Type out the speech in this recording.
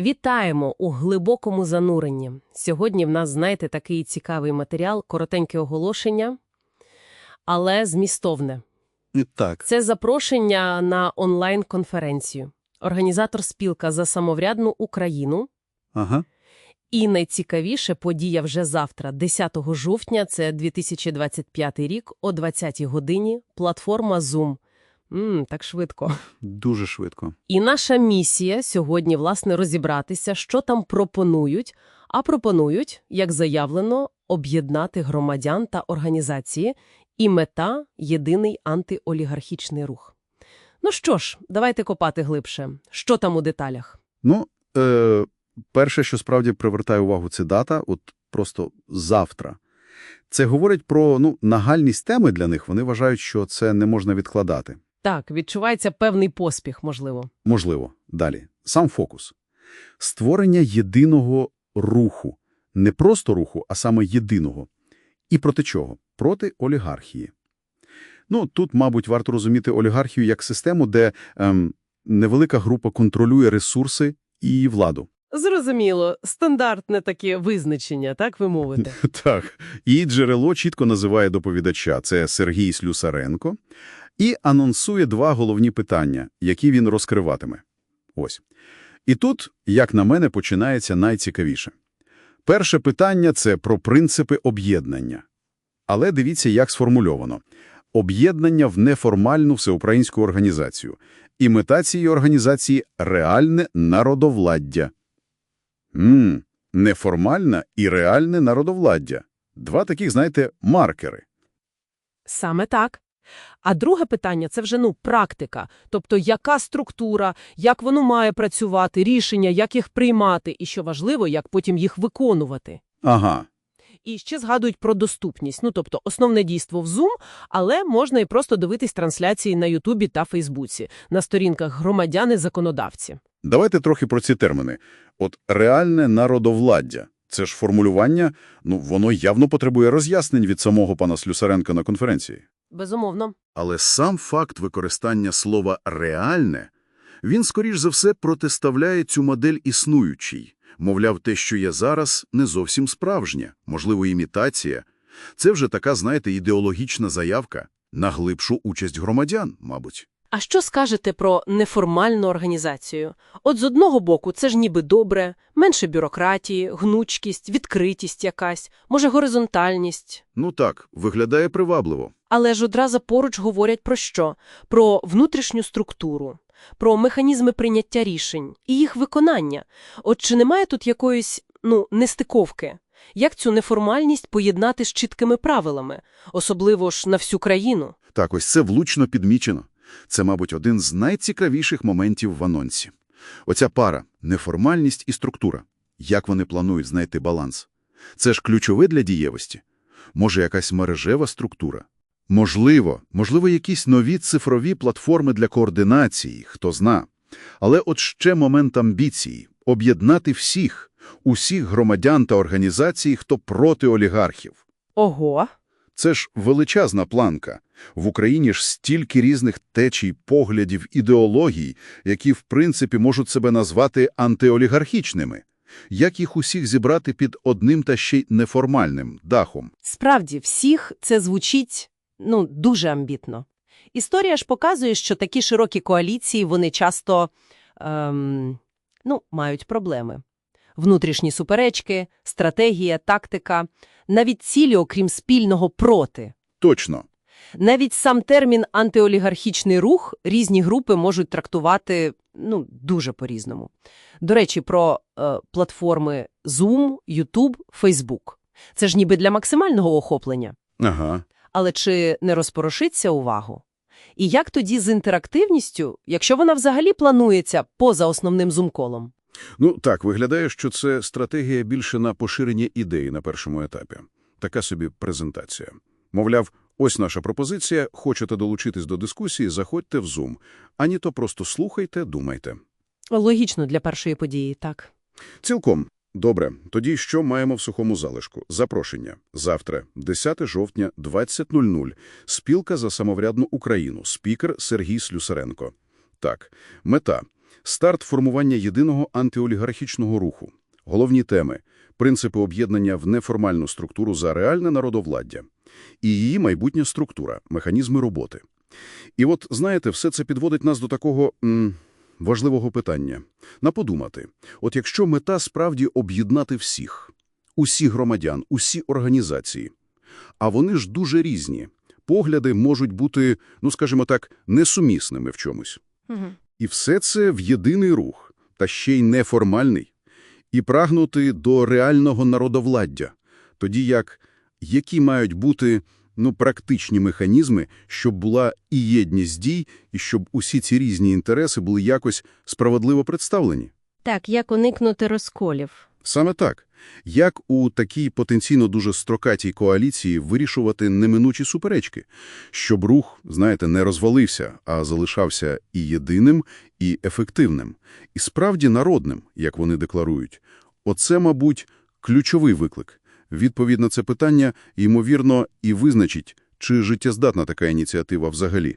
Вітаємо у глибокому зануренні. Сьогодні в нас, знаєте, такий цікавий матеріал, коротеньке оголошення, але змістовне. І Так. Це запрошення на онлайн-конференцію. Організатор спілка за самоврядну Україну. Ага. І найцікавіше подія вже завтра, 10 жовтня, це 2025 рік, о 20 годині, платформа Zoom. Мм, так швидко. Дуже швидко. І наша місія сьогодні, власне, розібратися, що там пропонують, а пропонують, як заявлено, об'єднати громадян та організації, і мета – єдиний антиолігархічний рух. Ну що ж, давайте копати глибше. Що там у деталях? Ну, е, перше, що справді привертає увагу, це дата, от просто завтра. Це говорить про ну, нагальність теми для них. Вони вважають, що це не можна відкладати. Так, відчувається певний поспіх, можливо. Можливо. Далі. Сам фокус. Створення єдиного руху. Не просто руху, а саме єдиного. І проти чого? Проти олігархії. Ну, тут, мабуть, варто розуміти олігархію як систему, де ем, невелика група контролює ресурси і владу. Зрозуміло, стандартне таке визначення, так ви мовите. Так. І джерело чітко називає доповідача – це Сергій Слюсаренко, і анонсує два головні питання, які він розкриватиме. Ось. І тут, як на мене, починається найцікавіше. Перше питання – це про принципи об'єднання. Але дивіться, як сформульовано. Об'єднання в неформальну всеукраїнську організацію. І мета цієї організації – реальне народовладдя. Ммм, неформальне і реальне народовладдя. Два таких, знаєте, маркери. Саме так. А друге питання – це вже, ну, практика. Тобто, яка структура, як воно має працювати, рішення, як їх приймати, і, що важливо, як потім їх виконувати. Ага, І ще згадують про доступність. Ну, тобто, основне дійство в Zoom, але можна і просто дивитись трансляції на Ютубі та Фейсбуці, на сторінках громадяни-законодавці. давайте трохи про ці терміни. От реальне народовладдя – це ж формулювання, ну, воно явно потребує роз'яснень від самого пана Слюсаренка на конференції. Безумовно. Але сам факт використання слова «реальне», він, скоріш за все, протиставляє цю модель існуючій. Мовляв, те, що є зараз, не зовсім справжнє, можливо, імітація. Це вже така, знаєте, ідеологічна заявка на глибшу участь громадян, мабуть. А що скажете про неформальну організацію? От з одного боку, це ж ніби добре, менше бюрократії, гнучкість, відкритість якась, може горизонтальність. Ну так, виглядає привабливо. Але ж одразу поруч говорять про що? Про внутрішню структуру, про механізми прийняття рішень і їх виконання. От чи немає тут якоїсь, ну, нестиковки? Як цю неформальність поєднати з чіткими правилами, особливо ж на всю країну? Так, ось це влучно підмічено. Це, мабуть, один з найцікавіших моментів в анонсі. Оця пара – неформальність і структура. Як вони планують знайти баланс? Це ж ключове для дієвості. Може, якась мережева структура? Можливо, можливо, якісь нові цифрові платформи для координації, хто зна. Але от ще момент амбіції – об'єднати всіх, усіх громадян та організацій, хто проти олігархів. Ого! Це ж величезна планка. В Україні ж стільки різних течій, поглядів, ідеологій, які, в принципі, можуть себе назвати антиолігархічними. Як їх усіх зібрати під одним та ще й неформальним дахом? Справді, всіх це звучить, ну, дуже амбітно. Історія ж показує, що такі широкі коаліції, вони часто, ем, ну, мають проблеми. Внутрішні суперечки, стратегія, тактика, навіть цілі, окрім спільного проти. Точно. Навіть сам термін антиолігархічний рух різні групи можуть трактувати ну, дуже по-різному. До речі, про е, платформи Zoom, YouTube, Facebook. Це ж ніби для максимального охоплення. Ага. Але чи не розпорошиться увагу? І як тоді з інтерактивністю, якщо вона взагалі планується поза основним зумколом? Ну, так, виглядає, що це стратегія більше на поширення ідеї на першому етапі. Така собі презентація. Мовляв, ось наша пропозиція, хочете долучитись до дискусії, заходьте в Zoom. Ані то просто слухайте, думайте. Логічно для першої події, так. Цілком. Добре. Тоді що маємо в сухому залишку? Запрошення. Завтра, 10 жовтня, 20.00. Спілка за самоврядну Україну. Спікер Сергій Слюсаренко. Так. Мета. Старт формування єдиного антиолігархічного руху. Головні теми – принципи об'єднання в неформальну структуру за реальне народовладдя. І її майбутня структура, механізми роботи. І от, знаєте, все це підводить нас до такого м, важливого питання. На подумати, от якщо мета справді об'єднати всіх, усіх громадян, усі організації, а вони ж дуже різні, погляди можуть бути, ну скажімо так, несумісними в чомусь. Угу. І все це в єдиний рух, та ще й неформальний. І прагнути до реального народовладдя. Тоді як, які мають бути ну, практичні механізми, щоб була і єдність дій, і щоб усі ці різні інтереси були якось справедливо представлені. Так, як уникнути розколів? Саме так. Як у такій потенційно дуже строкатій коаліції вирішувати неминучі суперечки, щоб рух, знаєте, не розвалився, а залишався і єдиним, і ефективним, і справді народним, як вони декларують. Оце, мабуть, ключовий виклик. Відповідь на це питання, ймовірно, і визначить, чи життєздатна така ініціатива взагалі.